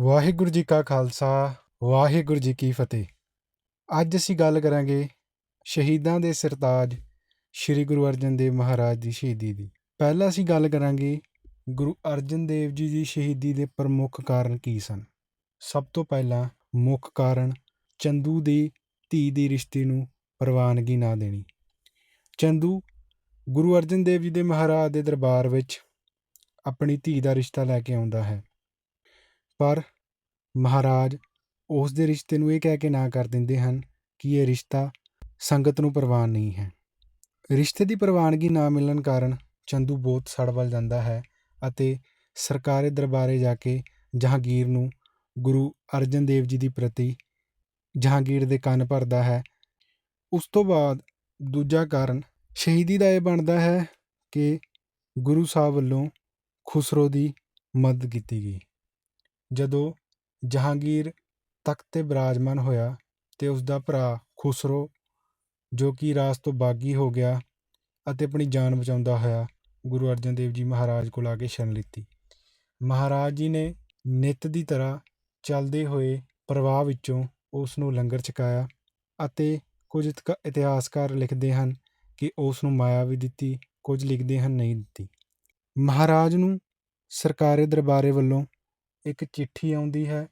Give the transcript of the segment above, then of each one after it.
ਵਾਹਿਗੁਰੂ ਜੀ ਕਾ ਖਾਲਸਾ, ਵਾਹਿਗੁਰੂ ਜੀ ਕੀ ਫਤਿਹ। ਅੱਜ ਅਸੀਂ ਗੱਲ ਕਰਾਂਗੇ ਸ਼ਹੀਦਾਂ ਦੇ ਸਰਤਾਜ ਸ੍ਰੀ ਗੁਰੂ ਅਰਜਨ ਦੇਵ ਮਹਾਰਾਜ ਦੀ ਸ਼ਹੀਦੀ ਦੀ। ਪਹਿਲਾਂ ਅਸੀਂ ਗੱਲ ਕਰਾਂਗੇ ਗੁਰੂ ਅਰਜਨ ਦੇਵ ਜੀ ਦੀ ਸ਼ਹੀਦੀ ਦੇ ਪ੍ਰਮੁੱਖ ਕਾਰਨ ਕੀ ਸਨ। ਸਭ ਤੋਂ ਪਹਿਲਾਂ ਮੁੱਖ ਕਾਰਨ ਚੰਦੂ ਦੀ ਧੀ ਦੀ ਰਿਸ਼ਤੇ ਨੂੰ ਪ੍ਰਵਾਨਗੀ ਨਾ ਦੇਣੀ। ਚੰਦੂ ਗੁਰੂ ਅਰਜਨ ਦੇਵ ਜੀ ਦੇ ਮਹਾਰਾਜ ਦੇ ਦਰਬਾਰ ਵਿੱਚ ਆਪਣੀ ਧੀ ਦਾ ਰਿਸ਼ਤਾ ਲੈ ਕੇ ਆਉਂਦਾ ਹੈ। ਪਰ ਮਹਾਰਾਜ ਉਸ ਦੇ ਰਿਸ਼ਤੇ ਨੂੰ ਇਹ ਕਹਿ ਕੇ ਨਾ ਕਰ ਦਿੰਦੇ ਹਨ ਕਿ ਇਹ ਰਿਸ਼ਤਾ ਸੰਗਤ ਨੂੰ ਪ੍ਰਵਾਨ ਨਹੀਂ ਹੈ। ਰਿਸ਼ਤੇ ਦੀ ਪ੍ਰਵਾਨਗੀ ਨਾ ਮਿਲਣ ਕਾਰਨ ਚੰਦੂ ਬਹੁਤ ਸੜ ਵੱਲ ਜਾਂਦਾ ਹੈ ਅਤੇ ਸਰਕਾਰੀ ਦਰਬਾਰੇ ਜਾ ਕੇ ਜਹਾਂਗੀਰ ਨੂੰ ਗੁਰੂ ਅਰਜਨ ਦੇਵ ਜੀ ਦੀ ਪ੍ਰਤੀ ਜਹਾਂਗੀਰ ਦੇ ਕੰਨ ਭਰਦਾ ਹੈ। ਉਸ ਤੋਂ ਬਾਅਦ ਦੂਜਾ ਕਾਰਨ ਸ਼ਹੀਦੀ ਦਾ ਇਹ ਬਣਦਾ ਹੈ ਕਿ ਗੁਰੂ ਸਾਹਿਬ ਵੱਲੋਂ ਖੁਸਰੋ ਦੀ ਮਦਦ ਕੀਤੀ ਗਈ। ਜਦੋਂ ਜਹਾਂਗੀਰ ਤਖਤ 'ਤੇ ਬਿਰਾਜਮਾਨ ਹੋਇਆ ਤੇ ਉਸ ਦਾ ਭਰਾ ਖੁਸਰੋ, ਜੋ ਕਿ ਰਾਜ ਤੋਂ ਬਾਗੀ ਹੋ ਗਿਆ ਅਤੇ ਆਪਣੀ ਜਾਨ ਬਚਾਉਂਦਾ ਹੋਇਆ, ਗੁਰੂ ਅਰਜਨ ਦੇਵ ਜੀ ਮਹਾਰਾਜ ਕੋਲ ਆ ਕੇ ਸ਼ਰਨ ਲਿੱਤੀ। ਮਹਾਰਾਜ ਜੀ ਨੇ ਨਿੱਤ ਦੀ ਤਰ੍ਹਾਂ ਚੱਲਦੇ ਹੋਏ ਪ੍ਰਵਾਹ ਵਿੱਚੋਂ ਉਸ ਨੂੰ ਲੰਗਰ ਛਕਾਇਆ ਅਤੇ ਕੁਝ ਇਤਿਕਾ- ਇਤਿਹਾਸਕਾਰ ਲਿਖਦੇ ਹਨ ਕਿ ਉਸ ਨੂੰ ਮਾਇਆ ਵੀ ਦਿੱਤੀ, ਕੁਝ ਲਿਖਦੇ ਹਨ ਨਹੀਂ ਦਿੱਤੀ। ਮਹਾਰਾਜ ਨੂੰ ਸਰਕਾਰੀ ਦਰਬਾਰੇ ਵੱਲੋਂ ਇੱਕ ਚਿੱਠੀ ਆਉਂਦੀ ਹੈ,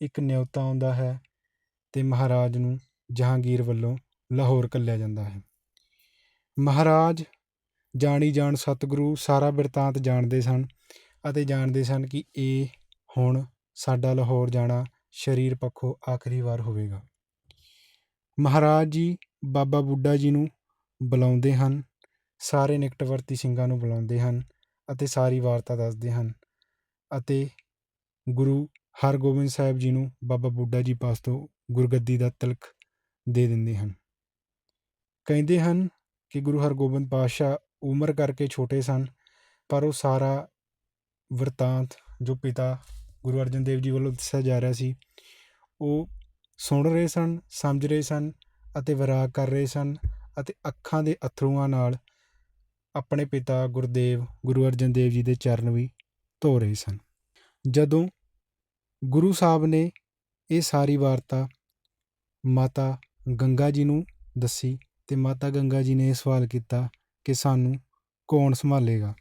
ਇੱਕ ਨਿਉਤਾ ਆਉਂਦਾ ਹੈ ਅਤੇ ਮਹਾਰਾਜ ਨੂੰ ਜਹਾਂਗੀਰ ਵੱਲੋਂ ਲਾਹੌਰ ਕੱਲਿਆ ਜਾਂਦਾ ਹੈ। ਮਹਾਰਾਜ ਜਾਣੀ ਜਾਣ ਸਤਿਗੁਰੂ ਸਾਰਾ ਬਿਰਤਾਂਤ ਜਾਣਦੇ ਸਨ ਅਤੇ ਜਾਣਦੇ ਸਨ ਕਿ ਇਹ ਹੁਣ ਸਾਡਾ ਲਾਹੌਰ ਜਾਣਾ ਸਰੀਰ ਪੱਖੋਂ ਆਖਰੀ ਵਾਰ ਹੋਵੇਗਾ। ਮਹਾਰਾਜ ਜੀ ਬਾਬਾ ਬੁੱਢਾ ਜੀ ਨੂੰ ਬੁਲਾਉਂਦੇ ਹਨ, ਸਾਰੇ ਨਿਕਟਵਰਤੀ ਸਿੰਘਾਂ ਨੂੰ ਬੁਲਾਉਂਦੇ ਹਨ ਅਤੇ ਸਾਰੀ ਵਾਰਤਾ ਦੱਸਦੇ ਹਨ ਅਤੇ ਗੁਰੂ ਹਰਗੋਬਿੰਦ ਸਾਹਿਬ ਜੀ ਨੂੰ ਬਾਬਾ ਬੁੱਢਾ ਜੀ ਪਾਸ ਤੋਂ ਗੁਰਗੱਦੀ ਦਾ ਤਿਲਕ ਦੇ ਦਿੰਦੇ ਹਨ। ਕਹਿੰਦੇ ਹਨ ਕਿ ਗੁਰੂ ਹਰਗੋਬਿੰਦ ਪਾਤਸ਼ਾਹ ਉਮਰ ਕਰਕੇ ਛੋਟੇ ਸਨ, ਪਰ ਉਹ ਸਾਰਾ ਵਰਤਾਂਤ ਜੋ ਪਿਤਾ ਗੁਰੂ ਅਰਜਨ ਦੇਵ ਜੀ ਵੱਲੋਂ ਦੱਸਿਆ ਜਾ ਰਿਹਾ ਸੀ, ਉਹ ਸੁਣ ਰਹੇ ਸਨ, ਸਮਝ ਰਹੇ ਸਨ ਅਤੇ ਵਿਰਾਗ ਕਰ ਰਹੇ ਸਨ ਅਤੇ ਅੱਖਾਂ ਦੇ ਅਥਰੂਆਂ ਨਾਲ ਆਪਣੇ ਪਿਤਾ ਗੁਰਦੇਵ, ਗੁਰੂ ਅਰਜਨ ਦੇਵ ਜੀ ਦੇ ਚਰਨ ਵੀ ਧੋ ਰਹੇ ਸਨ। ਜਦੋਂ ਗੁਰੂ ਸਾਹਿਬ ਨੇ ਇਹ ਸਾਰੀ ਵਾਰਤਾ ਮਾਤਾ ਗੰਗਾ ਜੀ ਨੂੰ ਦੱਸੀ ਅਤੇ ਮਾਤਾ ਗੰਗਾ ਜੀ ਨੇ ਇਹ ਸਵਾਲ ਕੀਤਾ ਕਿ ਸਾਨੂੰ ਕੌਣ ਸੰਭਾਲੇਗਾ?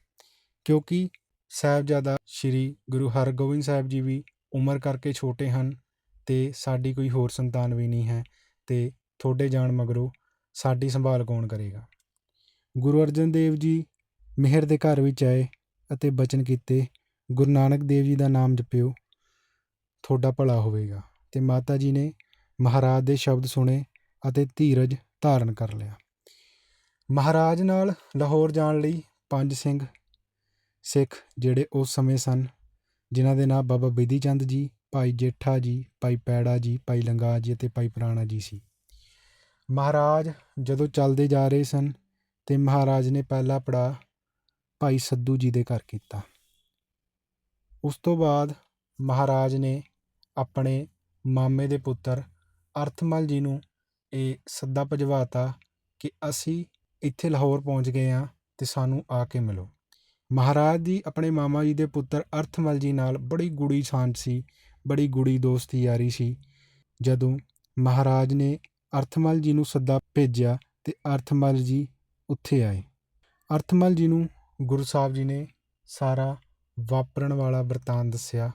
ਕਿਉਂਕਿ ਸਾਹਿਬਜ਼ਾਦਾ ਸ੍ਰੀ ਗੁਰੂ ਹਰਗੋਬਿੰਦ ਸਾਹਿਬ ਜੀ ਵੀ ਉਮਰ ਕਰਕੇ ਛੋਟੇ ਹਨ ਅਤੇ ਸਾਡੀ ਕੋਈ ਹੋਰ ਸੰਤਾਨ ਵੀ ਨਹੀਂ ਹੈ ਅਤੇ ਤੁਹਾਡੇ ਜਾਣ ਮਗਰੋਂ ਸਾਡੀ ਸੰਭਾਲ ਕੌਣ ਕਰੇਗਾ? ਗੁਰੂ ਅਰਜਨ ਦੇਵ ਜੀ ਮਿਹਰ ਦੇ ਘਰ ਵਿੱਚ ਆਏ ਅਤੇ ਬਚਨ ਕੀਤੇ, ਗੁਰੂ ਨਾਨਕ ਦੇਵ ਜੀ ਦਾ ਨਾਮ ਜਪਿਓ। ਤੁਹਾਡਾ ਭਲਾ ਹੋਵੇਗਾ। ਤੇ ਮਾਤਾ ਜੀ ਨੇ ਮਹਾਰਾਜ ਦੇ ਸ਼ਬਦ ਸੁਣੇ ਅਤੇ ਧੀਰਜ ਧਾਰਨ ਕਰ ਲਿਆ। ਮਹਾਰਾਜ ਨਾਲ ਲਾਹੌਰ ਜਾਣ ਲਈ ਪੰਜ ਸਿੰਘ ਸਿੱਖ ਜਿਹੜੇ ਉਸ ਸਮੇਂ ਸਨ, ਜਿਨ੍ਹਾਂ ਦੇ ਨਾਂ ਬਾਬਾ ਬਿਧੀ ਚੰਦ ਜੀ, ਭਾਈ ਜੇਠਾ ਜੀ, ਭਾਈ ਪੈੜਾ ਜੀ, ਭਾਈ ਲੰਗਾ ਜੀ ਅਤੇ ਭਾਈ ਪੁਰਾਣਾ ਜੀ ਸੀ। ਮਹਾਰਾਜ ਜਦੋਂ ਚੱਲਦੇ ਜਾ ਰਹੇ ਸਨ ਤੇ ਮਹਾਰਾਜ ਨੇ ਪਹਿਲਾ ਪੜਾ ਭਾਈ ਸੱਦੂ ਜੀ ਦੇ ਘਰ ਕੀਤਾ। ਉਸ ਤੋਂ ਬਾਅਦ ਮਹਾਰਾਜ ਨੇ ਆਪਣੇ ਮਾਮੇ ਦੇ ਪੁੱਤਰ ਅਰਥਮਲ ਜੀ ਨੂੰ ਇਹ ਸੱਦਾ ਭਜਵਾਤਾ ਕਿ ਅਸੀਂ ਇੱਥੇ ਲਾਹੌਰ ਪਹੁੰਚ ਗਏ ਹਾਂ ਅਤੇ ਸਾਨੂੰ ਆ ਕੇ ਮਿਲੋ। ਮਹਾਰਾਜ ਦੀ ਆਪਣੇ ਮਾਮਾ ਜੀ ਦੇ ਪੁੱਤਰ ਅਰਥਮਲ ਜੀ ਨਾਲ ਬੜੀ ਗੂੜੀ ਸਾਂਝ ਸੀ, ਬੜੀ ਗੂੜੀ ਦੋਸਤੀ ਯਾਰੀ ਸੀ। ਜਦੋਂ ਮਹਾਰਾਜ ਨੇ ਅਰਥਮਲ ਜੀ ਨੂੰ ਸੱਦਾ ਭੇਜਿਆ ਤੇ ਅਰਥਮਲ ਜੀ ਉੱਥੇ ਆਏ। ਅਰਥਮਲ ਜੀ ਨੂੰ ਗੁਰੂ ਸਾਹਿਬ ਜੀ ਨੇ ਸਾਰਾ ਵਾਪਰਨ ਵਾਲਾ ਵਰਤਾਨ ਦੱਸਿਆ।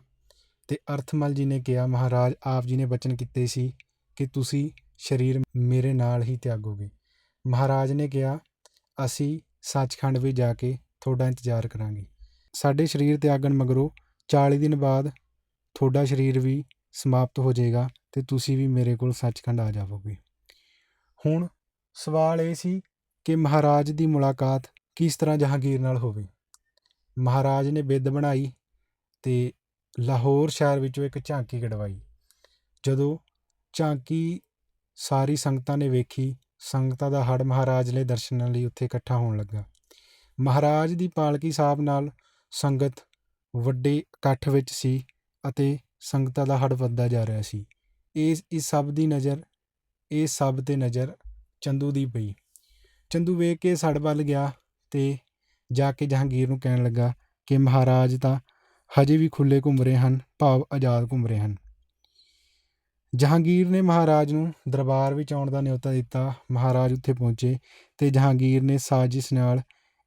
ਅਤੇ ਅਰਥਮਲ ਜੀ ਨੇ ਕਿਹਾ, ਮਹਾਰਾਜ, ਆਪ ਜੀ ਨੇ ਬਚਨ ਕੀਤੇ ਸੀ ਕਿ ਤੁਸੀਂ ਸਰੀਰ ਮੇਰੇ ਨਾਲ ਹੀ ਤਿਆਗੋਗੇ। ਮਹਾਰਾਜ ਨੇ ਕਿਹਾ, ਅਸੀਂ ਸੱਚਖੰਡ ਵੀ ਜਾ ਕੇ ਤੁਹਾਡਾ ਇੰਤਜ਼ਾਰ ਕਰਾਂਗੇ। ਸਾਡੇ ਸਰੀਰ ਤਿਆਗਣ ਮਗਰੋਂ 40 ਦਿਨ ਬਾਅਦ ਤੁਹਾਡਾ ਸਰੀਰ ਵੀ ਸਮਾਪਤ ਹੋ ਜਾਏਗਾ ਤੇ ਤੁਸੀਂ ਵੀ ਮੇਰੇ ਕੋਲ ਸੱਚਖੰਡ ਆ ਜਾਵੋਗੇ। ਹੁਣ ਸਵਾਲ ਇਹ ਸੀ ਕਿ ਮਹਾਰਾਜ ਦੀ ਮੁਲਾਕਾਤ ਕਿਸ ਤਰ੍ਹਾਂ ਜਹਾਂਗੀਰ ਨਾਲ ਹੋਵੇ? ਮਹਾਰਾਜ ਨੇ ਬਿੱਦ ਬਣਾਈ ਤੇ ਲਾਹੌਰ ਸ਼ਹਿਰ ਵਿੱਚੋਂ ਇੱਕ ਝਾਂਕੀ ਕਢਵਾਈ। ਜਦੋਂ ਝਾਂਕੀ ਸਾਰੀ ਸੰਗਤਾਂ ਨੇ ਵੇਖੀ, ਸੰਗਤਾਂ ਦਾ ਹੜ ਮਹਾਰਾਜ ਲਈ ਦਰਸ਼ਨਾਂ ਲਈ ਉੱਥੇ ਇਕੱਠਾ ਹੋਣ ਲੱਗਾ। ਮਹਾਰਾਜ ਦੀ ਪਾਲਕੀ ਸਾਹਿਬ ਨਾਲ ਸੰਗਤ ਵੱਡੇ ਇਕੱਠ ਵਿੱਚ ਸੀ ਅਤੇ ਸੰਗਤਾਂ ਦਾ ਹੜ ਵੱਧਦਾ ਜਾ ਰਿਹਾ ਸੀ। ਇਸ ਇਸ ਸਭ ਦੀ ਨਜ਼ਰ ਇਹ ਸਭ ਤੇ ਨਜ਼ਰ ਚੰਦੂ ਦੀ ਪਈ। ਚੰਦੂ ਵੇਖ ਕੇ ਸੜ ਵੱਲ ਗਿਆ ਤੇ ਜਾ ਕੇ ਜਹਾਂਗੀਰ ਨੂੰ ਕਹਿਣ ਲੱਗਾ ਕਿ ਮਹਾਰਾਜ ਤਾਂ ਹਜੇ ਵੀ ਖੁੱਲ੍ਹੇ ਘੁੰਮ ਰਹੇ ਹਨ, ਭਾਵ ਆਜ਼ਾਦ ਘੁੰਮ ਰਹੇ ਹਨ। ਜਹਾਂਗੀਰ ਨੇ ਮਹਾਰਾਜ ਨੂੰ ਦਰਬਾਰ ਵਿੱਚ ਆਉਣ ਦਾ ਨਿਯੋਤਾ ਦਿੱਤਾ। ਮਹਾਰਾਜ ਉੱਥੇ ਪਹੁੰਚੇ ਤੇ ਜਹਾਂਗੀਰ ਨੇ ਸਾਜ਼ਿਸ਼ ਨਾਲ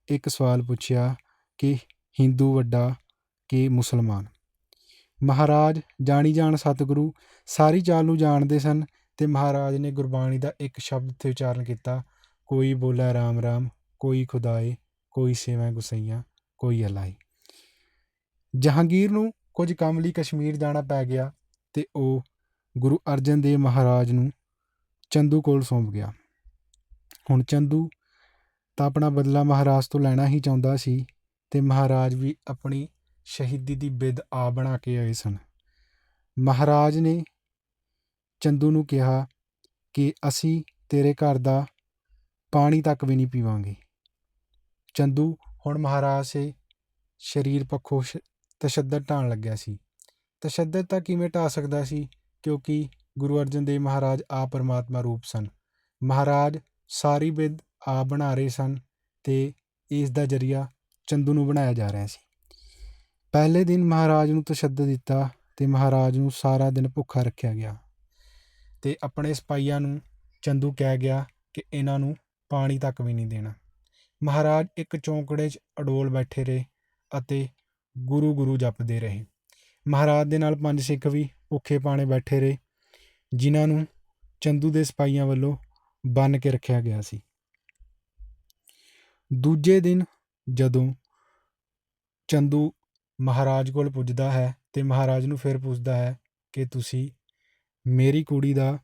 ਇੱਕ ਸਵਾਲ ਪੁੱਛਿਆ ਕਿ ਹਿੰਦੂ ਵੱਡਾ ਕਿ ਮੁਸਲਮਾਨ? ਮਹਾਰਾਜ ਜਾਣੀ ਜਾਣ ਸਤਿਗੁਰੂ ਸਾਰੀ ਚਾਲ ਨੂੰ ਜਾਣਦੇ ਸਨ ਤੇ ਮਹਾਰਾਜ ਨੇ ਗੁਰਬਾਣੀ ਦਾ ਇੱਕ ਸ਼ਬਦ ਤੇ ਉਚਾਰਨ ਕੀਤਾ। ਕੋਈ ਬੋਲਾ ਰਾਮ ਰਾਮ, ਕੋਈ ਖੁਦਾਏ, ਕੋਈ ਸੇਵਾ ਗੁਸਈਆਂ, ਕੋਈ ਅਲਾਈ ਜਹਾਂਗੀਰ ਨੂੰ ਕੁਝ ਕੰਮ ਲਈ ਕਸ਼ਮੀਰ ਜਾਣਾ ਪੈ ਗਿਆ ਅਤੇ ਉਹ ਗੁਰੂ ਅਰਜਨ ਦੇਵ ਮਹਾਰਾਜ ਨੂੰ ਚੰਦੂ ਕੋਲ ਸੌਂਪ ਗਿਆ। ਹੁਣ ਚੰਦੂ ਤਾਂ ਆਪਣਾ ਬਦਲਾ ਮਹਾਰਾਜ ਤੋਂ ਲੈਣਾ ਹੀ ਚਾਹੁੰਦਾ ਸੀ ਅਤੇ ਮਹਾਰਾਜ ਵੀ ਆਪਣੀ ਸ਼ਹੀਦੀ ਦੀ ਬਿਦ ਆ ਬਣਾ ਕੇ ਆਏ ਸਨ। ਮਹਾਰਾਜ ਨੇ ਚੰਦੂ ਨੂੰ ਕਿਹਾ ਕਿ ਅਸੀਂ ਤੇਰੇ ਘਰ ਦਾ ਪਾਣੀ ਤੱਕ ਵੀ ਨਹੀਂ ਪੀਵਾਂਗੇ। ਚੰਦੂ ਹੁਣ ਮਹਾਰਾਜ ਸੇ ਸਰੀਰ ਪੱਖੋਂ ਸ਼- ਤਸ਼ੱਦਦ ਢਾਣ ਲੱਗਿਆ ਸੀ। ਤਸ਼ੱਦਦ ਤਾਂ ਕਿਵੇਂ ਢਾਹ ਸਕਦਾ ਸੀ? ਕਿਉਂਕਿ ਗੁਰੂ ਅਰਜਨ ਦੇਵ ਮਹਾਰਾਜ ਆ ਪਰਮਾਤਮਾ ਰੂਪ ਸਨ। ਮਹਾਰਾਜ ਸਾਰੀ ਬਿਦ ਆਪ ਬਣਾ ਰਹੇ ਸਨ ਤੇ ਇਸ ਦਾ ਜਰੀਆ ਚੰਦੂ ਨੂੰ ਬਣਾਇਆ ਜਾ ਰਿਹਾ ਸੀ। ਪਹਿਲੇ ਦਿਨ ਮਹਾਰਾਜ ਨੂੰ ਤਸ਼ੱਦਦ ਦਿੱਤਾ ਤੇ ਮਹਾਰਾਜ ਨੂੰ ਸਾਰਾ ਦਿਨ ਭੁੱਖਾ ਰੱਖਿਆ ਗਿਆ ਤੇ ਆਪਣੇ ਸਿਪਾਹੀਆਂ ਨੂੰ ਚੰਦੂ ਕਹਿ ਗਿਆ ਕਿ ਇਹਨਾਂ ਨੂੰ ਪਾਣੀ ਤੱਕ ਵੀ ਨਹੀਂ ਦੇਣਾ। ਮਹਾਰਾਜ ਇੱਕ ਚੌਂਕੜੇ 'ਚ ਅਡੋਲ ਬੈਠੇ ਰਹੇ ਅਤੇ ਗੁਰੂ ਗੁਰੂ ਜਪਦੇ ਰਹੇ। ਮਹਾਰਾਜ ਦੇ ਨਾਲ ਪੰਜ ਸਿੱਖ ਵੀ ਭੁੱਖੇ ਪਾਣੇ ਬੈਠੇ ਰਹੇ, ਜਿਨ੍ਹਾਂ ਨੂੰ ਚੰਦੂ ਦੇ ਸਿਪਾਹੀਆਂ ਵੱਲੋਂ ਬੰਨ੍ਹ ਕੇ ਰੱਖਿਆ ਗਿਆ ਸੀ। ਦੂਜੇ ਦਿਨ ਜਦੋਂ ਚੰਦੂ ਮਹਾਰਾਜ ਕੋਲ ਪੁੱਜਦਾ ਹੈ ਤੇ ਮਹਾਰਾਜ ਨੂੰ ਫਿਰ ਪੁੱਛਦਾ ਹੈ ਕਿ ਤੁਸੀਂ ਮੇਰੀ ਕੁੜੀ ਦਾ,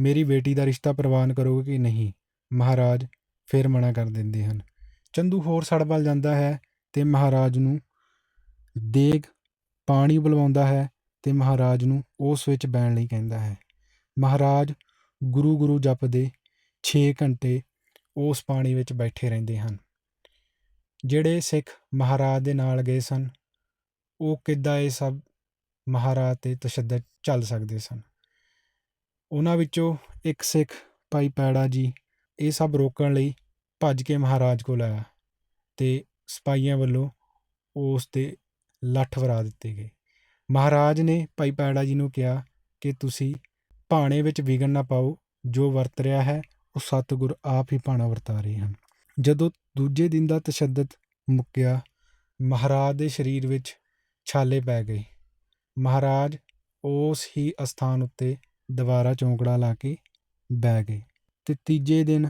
ਮੇਰੀ ਬੇਟੀ ਦਾ ਰਿਸ਼ਤਾ ਪ੍ਰਵਾਨ ਕਰੋਗੇ ਕਿ ਨਹੀਂ? ਮਹਾਰਾਜ ਫਿਰ ਮਨਾ ਕਰ ਦਿੰਦੇ ਹਨ। ਚੰਦੂ ਹੋਰ ਸੜ ਵੱਲ ਜਾਂਦਾ ਹੈ ਤੇ ਮਹਾਰਾਜ ਨੂੰ ਦੇਗ ਪਾਣੀ ਬੁਲਵਾਉਂਦਾ ਹੈ ਤੇ ਮਹਾਰਾਜ ਨੂੰ ਉਸ ਵਿੱਚ ਬਹਿਣ ਲਈ ਕਹਿੰਦਾ ਹੈ। ਮਹਾਰਾਜ ਗੁਰੂ ਗੁਰੂ ਜਪਦੇ 6 ਘੰਟੇ ਉਸ ਪਾਣੀ ਵਿੱਚ ਬੈਠੇ ਰਹਿੰਦੇ ਹਨ। ਜਿਹੜੇ ਸਿੱਖ ਮਹਾਰਾਜ ਦੇ ਨਾਲ ਗਏ ਸਨ, ਉਹ ਕਿੱਦਾਂ ਇਹ ਸਭ ਮਹਾਰਾਜ ਤੇ ਤਸ਼ੱਦਦ ਚੱਲ ਸਕਦੇ ਸਨ? ਉਹਨਾਂ ਵਿੱਚੋਂ ਇੱਕ ਸਿੱਖ ਭਾਈ ਪੈੜਾ ਜੀ ਇਹ ਸਭ ਰੋਕਣ ਲਈ ਭੱਜ ਕੇ ਮਹਾਰਾਜ ਕੋਲ ਆਇਆ ਤੇ ਸਿਪਾਹੀਆਂ ਵੱਲੋਂ ਉਸ ਤੇ ਲੱਠ ਵਰਾ ਦਿੱਤੇ ਗਏ। ਮਹਾਰਾਜ ਨੇ ਭਾਈ ਪੈੜਾ ਜੀ ਨੂੰ ਕਿਹਾ ਕਿ ਤੁਸੀਂ ਭਾਣੇ ਵਿੱਚ ਵਿਘਨ ਨਾ ਪਾਓ, ਜੋ ਵਰਤ ਰਿਹਾ ਹੈ, ਉਹ ਸਤਿਗੁਰ ਆਪ ਹੀ ਭਾਣਾ ਵਰਤਾ ਰਹੇ ਹਨ। ਜਦੋਂ ਦੂਜੇ ਦਿਨ ਦਾ ਤਸ਼ੱਦਦ ਮੁੱਕਿਆ, ਮਹਾਰਾਜ ਦੇ ਸਰੀਰ ਵਿੱਚ ਛਾਲੇ ਪੈ ਗਏ। ਮਹਾਰਾਜ ਉਸ ਹੀ ਅਸਥਾਨ ਉੱਤੇ ਦੁਬਾਰਾ ਚੌਂਕੜਾ ਲਾ ਕੇ ਬਹਿ ਗਏ ਤੇ ਤੀਜੇ ਦਿਨ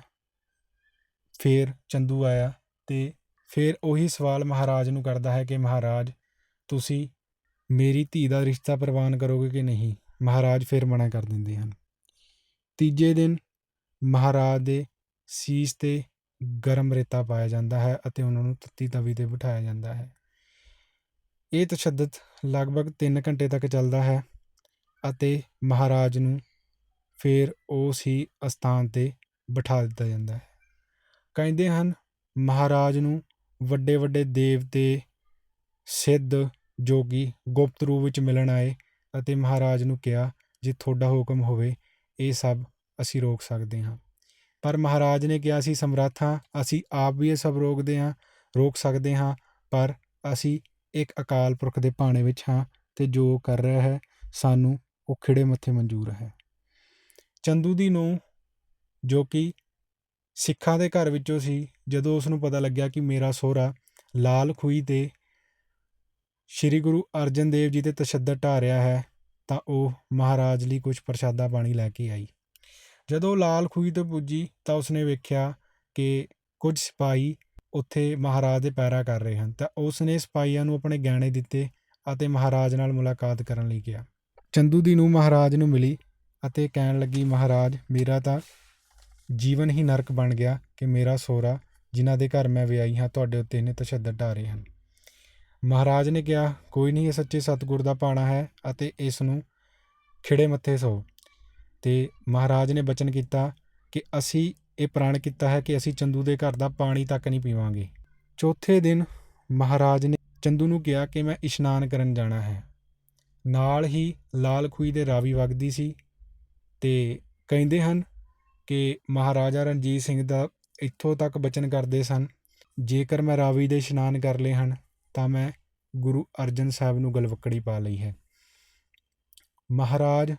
ਫੇਰ ਚੰਦੂ ਆਇਆ ਤੇ ਫੇਰ ਉਹੀ ਸਵਾਲ ਮਹਾਰਾਜ ਨੂੰ ਕਰਦਾ ਹੈ ਕਿ ਮਹਾਰਾਜ ਤੁਸੀਂ ਮੇਰੀ ਧੀ ਦਾ ਰਿਸ਼ਤਾ ਪ੍ਰਵਾਨ ਕਰੋਗੇ ਕਿ ਨਹੀਂ? ਮਹਾਰਾਜ ਫਿਰ ਮਨਾ ਕਰ ਦਿੰਦੇ ਹਨ। ਤੀਜੇ ਦਿਨ ਮਹਾਰਾਜ ਦੇ ਸੀਸ ਤੇ ਗਰਮ ਰੇਤਾ ਪਾਇਆ ਜਾਂਦਾ ਹੈ ਅਤੇ ਉਹਨਾਂ ਨੂੰ ਤੱਤੀ ਤਵੀ ਤੇ ਬਿਠਾਇਆ ਜਾਂਦਾ ਹੈ। ਇਹ ਤਸ਼ੱਦਦ ਲਗਭਗ 3 ਘੰਟੇ ਤੱਕ ਚੱਲਦਾ ਹੈ ਅਤੇ ਮਹਾਰਾਜ ਨੂੰ ਫਿਰ ਉਸ ਹੀ ਅਸਥਾਨ ਤੇ ਬਿਠਾ ਦਿੱਤਾ ਜਾਂਦਾ ਹੈ। ਕਹਿੰਦੇ ਹਨ, ਮਹਾਰਾਜ ਨੂੰ ਵੱਡੇ ਵੱਡੇ ਦੇਵਤੇ, ਸਿੱਧ ਜੋਗੀ ਗੁਪਤ ਰੂਪ ਵਿੱਚ ਮਿਲਣ ਆਏ ਅਤੇ ਮਹਾਰਾਜ ਨੂੰ ਕਿਹਾ, ਜੇ ਤੁਹਾਡਾ ਹੁਕਮ ਹੋਵੇ, ਇਹ ਸਭ ਅਸੀਂ ਰੋਕ ਸਕਦੇ ਹਾਂ। ਪਰ ਮਹਾਰਾਜ ਨੇ ਕਿਹਾ ਅਸੀਂ ਸਮਰੱਥ ਹਾਂ ਅਸੀਂ ਆਪ ਵੀ ਇਹ ਸਭ ਰੋਕਦੇ ਹਾਂ, ਰੋਕ ਸਕਦੇ ਹਾਂ, ਪਰ ਅਸੀਂ ਇੱਕ ਅਕਾਲ ਪੁਰਖ ਦੇ ਭਾਣੇ ਵਿੱਚ ਹਾਂ ਤੇ ਜੋ ਕਰ ਰਿਹਾ ਹੈ, ਸਾਨੂੰ ਉਹ ਖਿੜੇ ਮੱਥੇ ਮਨਜ਼ੂਰ ਹੈ। ਚੰਦੂ ਦੀ ਨੂੰ ਜੋ ਕਿ ਸਿੱਖਾਂ ਦੇ ਘਰ ਵਿੱਚੋਂ ਸੀ, ਜਦੋਂ ਉਸ ਨੂੰ ਪਤਾ ਲੱਗਿਆ ਕਿ ਮੇਰਾ ਸਹੁਰਾ ਲਾਲ ਖੂਹੀ ਤੇ ਸ੍ਰੀ ਗੁਰੂ ਅਰਜਨ ਦੇਵ ਜੀ ਤੇ ਤਸ਼ੱਦਦ ਢਾਹ ਰਿਹਾ ਹੈ, ਤਾਂ ਉਹ ਮਹਾਰਾਜ ਲਈ ਕੁਝ ਪ੍ਰਸ਼ਾਦਾ ਪਾਣੀ ਲੈ ਕੇ ਆਈ। ਜਦੋਂ ਲਾਲ ਖੂਹੀ ਤੇ ਪੁੱਜੀ, ਤਾਂ ਉਸਨੇ ਵੇਖਿਆ ਕਿ ਕੁਝ ਸਿਪਾਹੀ ਉੱਥੇ ਮਹਾਰਾਜ ਦੇ ਪੈਰਾ ਕਰ ਰਹੇ ਹਨ, ਤਾਂ ਉਸਨੇ ਸਿਪਾਹੀਆਂ ਨੂੰ ਆਪਣੇ ਗਹਿਣੇ ਦਿੱਤੇ ਅਤੇ ਮਹਾਰਾਜ ਨਾਲ ਮੁਲਾਕਾਤ ਕਰਨ ਲਈ ਗਿਆ ਚੰਦੂ ਦੀ ਨੂੰ ਮਹਾਰਾਜ ਨੂੰ ਮਿਲੀ ਅਤੇ ਕਹਿਣ ਲੱਗੀ, ਮਹਾਰਾਜ, ਮੇਰਾ ਤਾਂ ਜੀਵਨ ਹੀ ਨਰਕ ਬਣ ਗਿਆ ਕਿ ਮੇਰਾ ਸੋਹਰਾ, ਜਿਨ੍ਹਾਂ ਦੇ ਘਰ ਮੈਂ ਵਿਆਹੀ ਹਾਂ, ਤੁਹਾਡੇ ਉੱਤੇ ਇਹਨੇ ਤਸ਼ੱਦਦ ਢਾਹ ਰਹੇ ਹਨ। ਮਹਾਰਾਜ ਨੇ ਕਿਹਾ, ਕੋਈ ਨਹੀਂ, ਇਹ ਸੱਚੇ ਸਤਿਗੁਰ ਦਾ ਪਾਣਾ ਹੈ ਅਤੇ ਇਸ ਨੂੰ ਖਿੜੇ ਮੱਥੇ ਸੋ। ਤੇ ਮਹਾਰਾਜ ਨੇ ਬਚਨ ਕੀਤਾ ਕਿ ਅਸੀਂ ਇਹ ਪ੍ਰਣ ਕੀਤਾ ਹੈ ਕਿ ਅਸੀਂ ਚੰਦੂ ਦੇ ਘਰ ਦਾ ਪਾਣੀ ਤੱਕ ਨਹੀਂ ਪੀਵਾਂਗੇ। ਚੌਥੇ ਦਿਨ ਮਹਾਰਾਜ ਨੇ ਚੰਦੂ ਨੂੰ ਕਿਹਾ ਕਿ ਮੈਂ ਇਸ਼ਨਾਨ ਕਰਨ ਜਾਣਾ ਹੈ। ਨਾਲ ਹੀ ਲਾਲ ਖੂਈ ਦੇ ਰਾਵੀ ਵਗਦੀ ਸੀ ਤੇ ਕਹਿੰਦੇ ਹਨ ਕਿ ਮਹਾਰਾਜਾ ਰਣਜੀਤ ਸਿੰਘ ਦਾ ਇੱਥੋਂ ਤੱਕ ਬਚਨ ਕਰਦੇ ਸਨ, ਜੇਕਰ ਮੈਂ ਰਾਵੀ ਦੇ ਇਸ਼ਨਾਨ ਕਰ ਲਏ ਹਨ ਤਾਂ ਮੈਂ ਗੁਰੂ ਅਰਜਨ ਸਾਹਿਬ ਨੂੰ ਗਲਵੱਕੜੀ ਪਾ ਲਈ ਹੈ। ਮਹਾਰਾਜ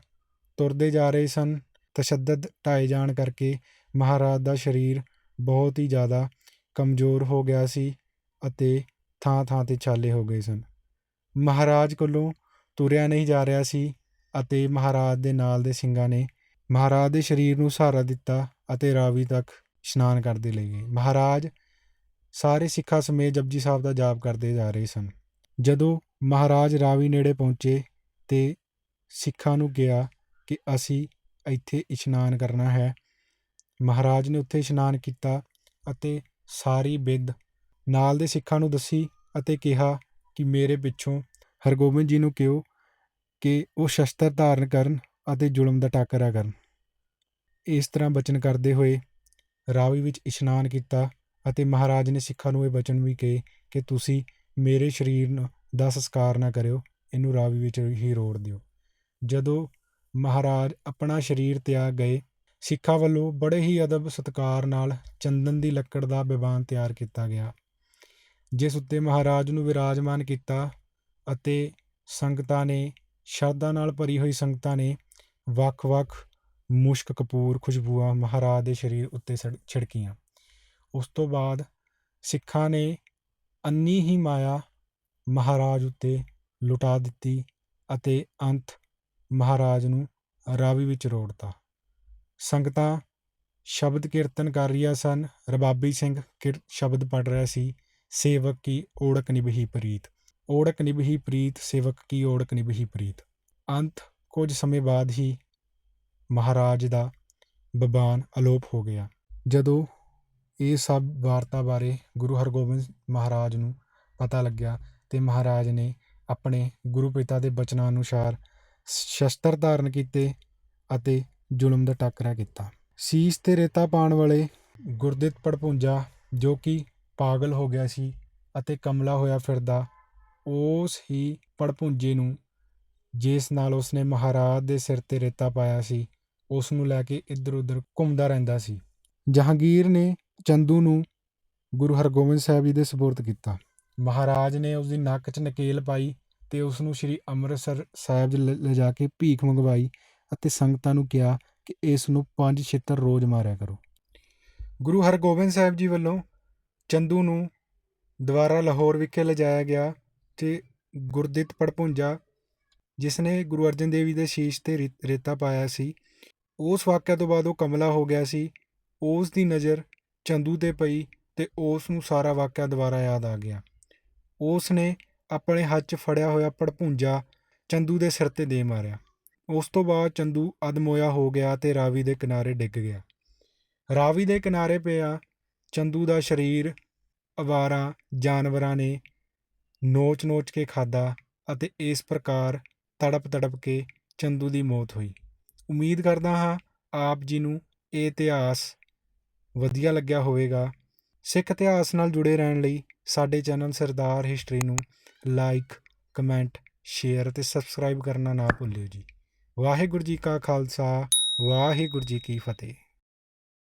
ਤੁਰਦੇ ਜਾ ਰਹੇ ਸਨ, ਤਸ਼ੱਦਦ ਢਾਏ ਜਾਣ ਕਰਕੇ ਮਹਾਰਾਜ ਦਾ ਸਰੀਰ ਬਹੁਤ ਹੀ ਜ਼ਿਆਦਾ ਕਮਜ਼ੋਰ ਹੋ ਗਿਆ ਸੀ ਅਤੇ ਥਾਂ ਥਾਂ ਤੇ ਛਾਲੇ ਹੋ ਗਏ ਸਨ। ਮਹਾਰਾਜ ਕੋਲੋਂ ਤੁਰਿਆ ਨਹੀਂ ਜਾ ਰਿਹਾ ਸੀ ਅਤੇ ਮਹਾਰਾਜ ਦੇ ਨਾਲ ਦੇ ਸਿੰਘਾਂ ਨੇ ਮਹਾਰਾਜ ਦੇ ਸਰੀਰ ਨੂੰ ਸਹਾਰਾ ਦਿੱਤਾ ਅਤੇ ਰਾਵੀ ਤੱਕ ਇਸ਼ਨਾਨ ਕਰਦੇ ਲੈ ਗਏ। ਮਹਾਰਾਜ ਸਾਰੇ ਸਿੱਖਾਂ ਸਮੇਤ ਜਪਜੀ ਸਾਹਿਬ ਦਾ ਜਾਪ ਕਰਦੇ ਜਾ ਰਹੇ ਸਨ। ਜਦੋਂ ਮਹਾਰਾਜ ਰਾਵੀ ਨੇੜੇ ਪਹੁੰਚੇ ਤੇ ਸਿੱਖਾਂ ਨੂੰ ਕਿਹਾ ਕਿ ਅਸੀਂ ਇੱਥੇ ਇਸ਼ਨਾਨ ਕਰਨਾ ਹੈ, ਮਹਾਰਾਜ ਨੇ ਉੱਥੇ ਇਸ਼ਨਾਨ ਕੀਤਾ ਅਤੇ ਸਾਰੀ ਬਿੱਦ ਨਾਲ ਦੇ ਸਿੱਖਾਂ ਨੂੰ ਦੱਸੀ ਅਤੇ ਕਿਹਾ ਕਿ ਮੇਰੇ ਪਿੱਛੋਂ ਹਰਗੋਬਿੰਦ ਜੀ ਨੂੰ ਕਿਹੋ ਕਿ ਉਹ ਸ਼ਸਤਰ ਧਾਰਨ ਕਰਨ ਅਤੇ ਜ਼ੁਲਮ ਦਾ ਟਾਕਰਾ ਕਰਨ। ਇਸ ਤਰ੍ਹਾਂ ਬਚਨ ਕਰਦੇ ਹੋਏ ਰਾਵੀ ਵਿੱਚ ਇਸ਼ਨਾਨ ਕੀਤਾ ਅਤੇ ਮਹਾਰਾਜ ਨੇ ਸਿੱਖਾਂ ਨੂੰ ਇਹ ਵਚਨ ਵੀ ਕਹੇ ਕਿ ਤੁਸੀਂ ਮੇਰੇ ਸਰੀਰ ਦਾ ਸੰਸਕਾਰ ਨਾ ਕਰਿਓ, ਇਹਨੂੰ ਰਾਵੀ ਵਿੱਚ ਹੀ ਰੋੜ ਦਿਓ। ਜਦੋਂ ਮਹਾਰਾਜ ਆਪਣਾ ਸਰੀਰ ਤਿਆਗ ਗਏ, ਸਿੱਖਾਂ ਵੱਲੋਂ ਬੜੇ ਹੀ ਅਦਬ ਸਤਿਕਾਰ ਨਾਲ ਚੰਦਨ ਦੀ ਲੱਕੜ ਦਾ ਬਿਬਾਨ ਤਿਆਰ ਕੀਤਾ ਗਿਆ, ਜਿਸ ਉੱਤੇ ਮਹਾਰਾਜ ਨੂੰ ਵਿਰਾਜਮਾਨ ਕੀਤਾ ਅਤੇ ਸੰਗਤਾਂ ਨੇ, ਸ਼ਰਧਾ ਨਾਲ ਭਰੀ ਹੋਈ ਸੰਗਤਾਂ ਨੇ ਵੱਖ-ਵੱਖ ਮੁਸ਼ਕ ਕਪੂਰ ਖੁਸ਼ਬੂਆਂ ਮਹਾਰਾਜ ਦੇ ਸਰੀਰ ਉੱਤੇ ਛਿੜ- ਛਿੜਕੀਆਂ। ਉਸ ਤੋਂ ਬਾਅਦ ਸਿੱਖਾਂ ਨੇ ਅੰਨੀ ਹੀ ਮਾਇਆ ਮਹਾਰਾਜ ਉੱਤੇ ਲੁਟਾ ਦਿੱਤੀ ਅਤੇ ਅੰਤ ਮਹਾਰਾਜ ਨੂੰ ਰਾਵੀ ਵਿੱਚ ਰੋੜਤਾ। ਸੰਗਤਾਂ ਸ਼ਬਦ ਕੀਰਤਨ ਕਰ ਰਹੀਆਂ ਸਨ। ਰਬਾਬੀ ਸਿੰਘ ਕਿਰ ਸ਼ਬਦ ਪੜ ਰਿਹਾ ਸੀ, ਸੇਵਕ ਕੀ ਓੜਕ ਨਿਭੀ ਪ੍ਰੀਤ। ਓੜਕ ਨਿਭੀ ਪ੍ਰੀਤ, ਸੇਵਕ ਕੀ ਓੜਕ ਨਿਭਹੀ ਪ੍ਰੀਤ। ਅੰਤ ਕੁਝ ਸਮੇਂ ਬਾਅਦ ਹੀ ਮਹਾਰਾਜ ਦਾ ਬਬਾਨ ਅਲੋਪ ਹੋ ਗਿਆ। ਜਦੋਂ ਇਹ ਸਭ ਵਾਰਤਾ ਬਾਰੇ ਗੁਰੂ ਹਰਗੋਬਿੰਦ ਮਹਾਰਾਜ ਨੂੰ ਪਤਾ ਲੱਗਿਆ ਅਤੇ ਮਹਾਰਾਜ ਨੇ ਆਪਣੇ ਗੁਰੂ ਪਿਤਾ ਦੇ ਬਚਨਾਂ ਅਨੁਸਾਰ ਸ਼ਸਤਰ ਧਾਰਨ ਕੀਤੇ ਅਤੇ ਜ਼ੁਲਮ ਦਾ ਟਾਕਰਾ ਕੀਤਾ। ਸੀਸ ਤੇ ਰੇਤਾ ਪਾਉਣ ਵਾਲੇ ਗੁਰਦਿੱਤ ਪੜਪੁੰਜਾ ਜੋ ਕਿ ਪਾਗਲ ਹੋ ਗਿਆ ਸੀ ਅਤੇ ਕਮਲਾ ਹੋਇਆ ਫਿਰਦਾ, ਉਸ ਹੀ ਪੜਪੁੰਜੇ ਨੂੰ ਜਿਸ ਨਾਲ ਉਸਨੇ ਮਹਾਰਾਜ ਦੇ ਸਿਰ ਤੇ ਰੇਤਾ ਪਾਇਆ ਸੀ, ਉਸ ਨੂੰ ਲੈ ਕੇ ਇੱਧਰ ਉੱਧਰ ਘੁੰਮਦਾ ਰਹਿੰਦਾ ਸੀ। ਜਹਾਂਗੀਰ ਨੇ ਚੰਦੂ ਨੂੰ ਗੁਰੂ ਹਰਗੋਬਿੰਦ ਸਾਹਿਬ ਜੀ ਦੇ ਸਪੁਰਦ ਕੀਤਾ। ਮਹਾਰਾਜ ਨੇ ਉਸ ਦੀ ਨੱਕ 'ਚ ਨਕੇਲ ਪਾਈ ਅਤੇ ਉਸ ਨੂੰ ਸ੍ਰੀ ਅੰਮ੍ਰਿਤਸਰ ਸਾਹਿਬ ਲ- ਲਿਜਾ ਕੇ ਭੀਖ ਮੰਗਵਾਈ ਅਤੇ ਸੰਗਤਾਂ ਨੂੰ ਕਿਹਾ ਕਿ ਇਸ ਨੂੰ ਪੰਜ ਛਿੱਤਰ ਰੋਜ਼ ਮਾਰਿਆ ਕਰੋ। ਗੁਰੂ ਹਰਗੋਬਿੰਦ ਸਾਹਿਬ ਜੀ ਵੱਲੋਂ ਚੰਦੂ ਨੂੰ ਦੁਬਾਰਾ ਲਾਹੌਰ ਵਿਖੇ ਲਿਜਾਇਆ ਗਿਆ ਅਤੇ ਗੁਰਦਿੱਤ ਪੜਪੁੰਜਾ, ਜਿਸ ਨੇ ਗੁਰੂ ਅਰਜਨ ਦੇਵ ਜੀ ਦੇ ਸ਼ੀਸ਼ ਤੇ ਰੇ- ਰੇਤਾ ਪਾਇਆ ਸੀ, ਉਸ ਵਾਕਿਆ ਤੋਂ ਬਾਅਦ ਉਹ ਕਮਲਾ ਹੋ ਗਿਆ ਸੀ। ਉਸ ਦੀ ਨਜ਼ਰ ਚੰਦੂ ਤੇ ਪਈ ਅਤੇ ਉਸ ਨੂੰ ਸਾਰਾ ਵਾਕਿਆ ਦੁਬਾਰਾ ਯਾਦ ਆ ਗਿਆ। ਉਸ ਨੇ ਆਪਣੇ ਹੱਥ 'ਚ ਫੜਿਆ ਹੋਇਆ ਪੜਪੁੰਜਾ ਚੰਦੂ ਦੇ ਸਿਰ ਤੇ ਦੇ ਮਾਰਿਆ। ਉਸ ਤੋਂ ਬਾਅਦ ਚੰਦੂ ਅਦਮੋਇਆ ਹੋ ਗਿਆ ਅਤੇ ਰਾਵੀ ਦੇ ਕਿਨਾਰੇ ਡਿੱਗ ਗਿਆ। ਰਾਵੀ ਦੇ ਕਿਨਾਰੇ ਪਿਆ ਚੰਦੂ ਦਾ ਸਰੀਰ, ਅਵਾਰਾ, ਜਾਨਵਰਾਂ ਨੇ ਨੋਚ-ਨੋਚ ਕੇ ਖਾਦਾ ਅਤੇ ਇਸ ਪ੍ਰਕਾਰ ਤੜਪ-ਤੜਪ ਕੇ ਚੰਦੂ ਦੀ ਮੌਤ ਹੋਈ। ਉਮੀਦ ਕਰਦਾ ਹਾਂ ਆਪ ਜੀ ਨੂੰ ਇਹ ਇਤਿਹਾਸ ਵਧੀਆ ਲੱਗਿਆ ਹੋਵੇਗਾ। ਸਿੱਖ ਇਤਿਹਾਸ ਨਾਲ ਜੁੜੇ ਰਹਿਣ ਲਈ ਸਾਡੇ ਚੈਨਲ ਸਰਦਾਰ ਹਿਸਟਰੀ ਨੂੰ ਲਾਈਕ, ਕਮੈਂਟ, ਸ਼ੇਅਰ ਅਤੇ ਸਬਸਕ੍ਰਾਈਬ ਕਰਨਾ ਨਾ ਭੁੱਲਿਓ ਜੀ। ਵਾਹਿਗੁਰੂ ਜੀ ਕਾ ਖਾਲਸਾ, ਵਾਹਿਗੁਰੂ ਜੀ ਕੀ ਫਤਿਹ।